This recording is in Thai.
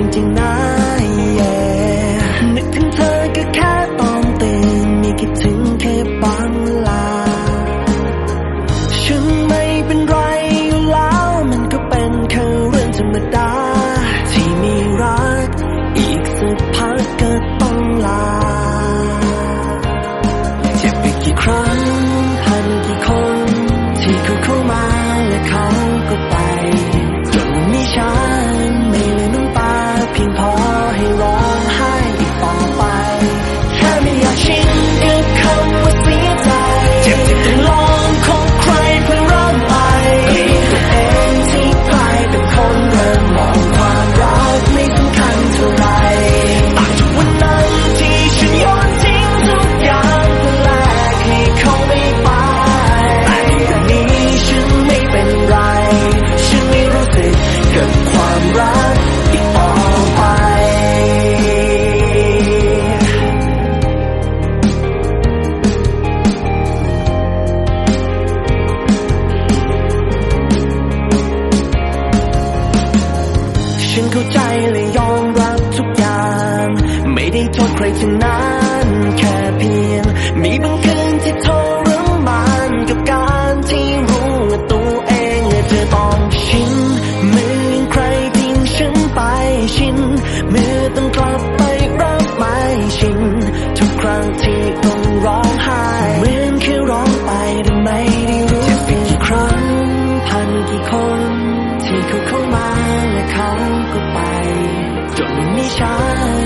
จริงๆนะเย่นึกถึงเธอก็แค่ตอนตื่นมีคิดถึงแค่บางเวลา ฉันไม่เป็นไรอยู่แล้ว มันก็เป็นแค่เรื่องธรรมดา ที่มีรัก อีกสักพักก็ต้องลาเจ็บไปกี่ครั้งผ่นกี่คน ที่เขาเข้ามาและเขา ถึงนานแค่เพียง มีบางคืนที่ทรมานกับการที่รู้ว่าตัวเองและเธอต้องชินมือใครทิ้งฉันไปชินมือต้องกลับไปรับไม่ชินทุกครั้งที่ต้องร้องไห้เหมือนแค่ร้องไปแต่ไม่ได้รู้จะเป็นกี่ครั้งพันกี่คน ที่เขาเข้ามาและเขาก็ไปจนไม่มีฉัน